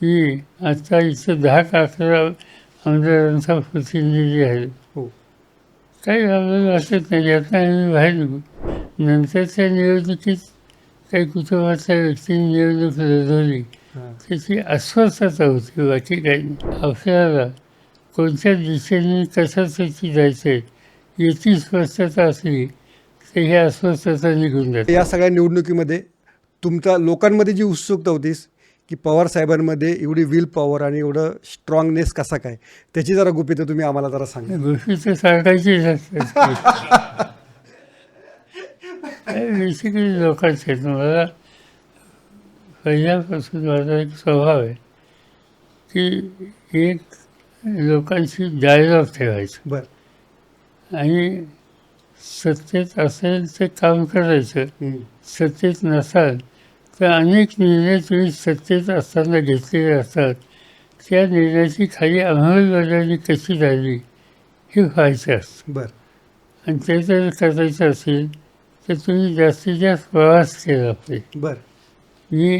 की आता इथं दहा का अकरा आमदारांचा प्रतिनिधी आहे. हो. काही आपल्याला वाटत नाही आता आम्ही बाहेर. निघू नंतरच्या निवडणुकीत काही कुटुंबातल्या व्यक्तीने निवडणूक लढवली. हां. त्याची अस्वस्थता होती बाकी काही आपल्याला कोणत्या दिशेने कशासाठी जायचं आहे याची स्पष्टता असली तर ही अस्वस्थता निघून जाते. या सगळ्या निवडणुकीमध्ये तुमचा लोकांमध्ये जी उत्सुकता होतीस की पवार साहेबांमध्ये एवढी विल पॉवर आणि एवढं स्ट्रॉंगनेस कसा काय? त्याची जरा गुपितं तुम्ही आम्हाला जरा सांगा. गोष्टी तर सांगायचीच असतात बेसिकली लोकांचे मला पहिल्यापासून माझा एक स्वभाव आहे की एक लोकांशी डायलॉग ठेवायचं. बरं. आणि सत्तेत असेल ते काम करायचं. सत्तेत नसाल तर अनेक निर्णय तुम्ही सत्तेत असताना घेतलेले असतात. त्या निर्णयाची खाली अंमलबजावणी कशी झाली हे व्हायचं असतं. बरं. आणि ते जर करायचं असेल तर तुम्ही जास्तीत जास्त प्रवास केला पाहिजे. बरं. मी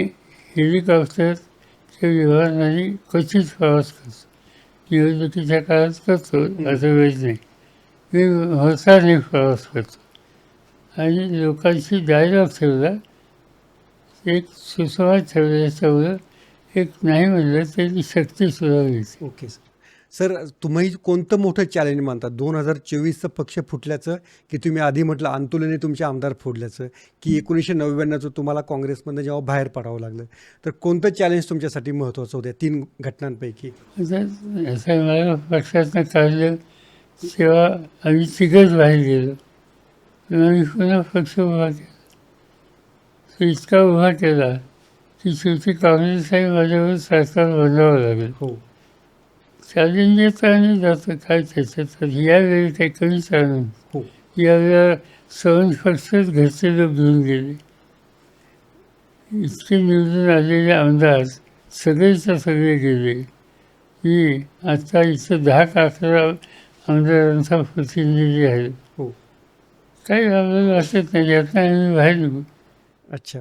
हेलिकॉप्टरच्या विमानाने क्वचित प्रवास करतो. निवडणुकीच्या काळात करतो अदरवाईज नाही. मी मोटारने प्रवास करतो. आणि लोकांशी डायलॉग ठेवला एक सुसंवाद ठेवल्याच्यामुळं एक नाही म्हणलं तरी शक्तीसुद्धा मिळते. Okay sir. सर तुम्ही कोणतं मोठं चॅलेंज मानता? दोन हजार चोवीसचं पक्ष फुटल्याचं की तुम्ही आधी म्हटलं आंदोलने तुमचे आमदार फोडल्याचं की एकोणीसशे नव्याण्णवचं तुम्हाला काँग्रेसमधनं जेव्हा बाहेर पडावं लागलं? तर कोणतं चॅलेंज तुमच्यासाठी महत्त्वाचं होतं तीन घटनांपैकी? असं मला पक्षातनं काढलं तेव्हा आम्ही तिघच बाहेर गेलो. पुन्हा पक्ष उभा केला. तो इतका उभा केला की शेवटी काँग्रेसही माझ्यावर सरकार बनवावं लागेल. हो. चॅलेंज येतं आणि जातं काय त्याच्यात? तर यावेळी काही कमीच आनंद हो. यावेळेला सवन पक्षच घरचे लोक घेऊन गेले. इतके निवडून आलेले आमदार सगळेच्या सगळे गेले. मी आता इथं दहा अकरा आमदारांचा प्रतिनिधी आहे. हो. काही आपल्याला वाटत नाही. आता आम्ही बाहेर निघू. अच्छा.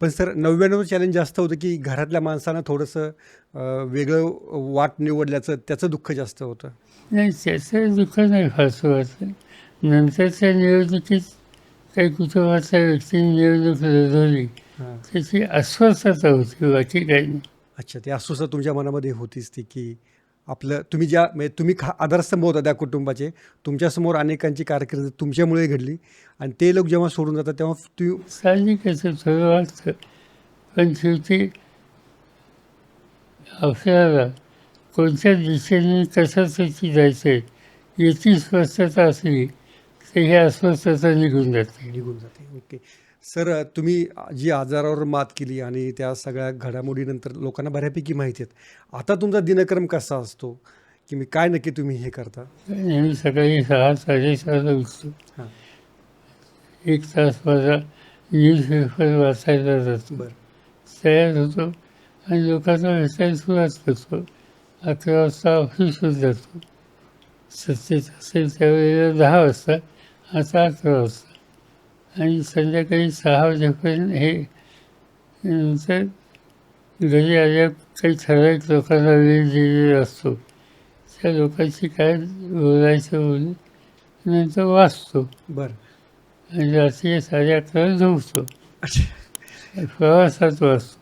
पण सर नव्याण्णव चॅलेंज जास्त होतं की घरातल्या माणसानं थोडंसं वेगळं वाट निवडल्याचं त्याचं दुःख जास्त होतं? नाही त्याचं दुःख नाही फारसं वाटतं नंतरच्या निवडणुकीत काही कुटुंबातल्या व्यक्तीने निवडणूक लढवली त्याची अस्वस्थता होती बाकी काही नाही. अच्छा ते अस्वस्थता तुमच्या मनामध्ये होतीच ती की आपलं तुम्ही ज्या म्हणजे तुम्ही खा आधारस्तंभ होता त्या कुटुंबाचे तुमच्यासमोर अनेकांची कारकीर्द तुमच्यामुळे घडली. आणि ते लोक जेव्हा सोडून जातात तेव्हा तुम्ही साहजिकच पण शेवटी आपल्याला कोणत्या दिशेने कशासाठी जायचं आहे याची स्पष्टता असली तर ही अस्वस्थता निघून जाते. निघून जाते. ओके. सर तुम्ही जी आजारावर मात केली आणि त्या सगळ्या घडामोडीनंतर लोकांना बऱ्यापैकी माहिती आहेत. आता तुमचा दिनक्रम कसा असतो? की मी काय नक्की तुम्ही हे करता? नेहमी सकाळी सहा साडेसहाला उठतो. एक तास माझा न्यूजपेपर वाचायला जातो. बरं. तयार होतो आणि लोकांना भेटायला सुरुवात करतो अकरा वाजता ऑफिसवर जातो. सत्तेत असेल त्यावेळेला दहा वाजता आता अकरा वाजता. आणि संध्याकाळी सहा वाजेपर्यंत हे नंतर घरी आल्या काही ठराविक लोकांना वेळ दिलेला असतो. त्या लोकांशी काय बोलायचं बोलून नंतर वाचतो. बरं. आणि रात्री साडे अकराला झोपतो. प्रवासात वाचतो.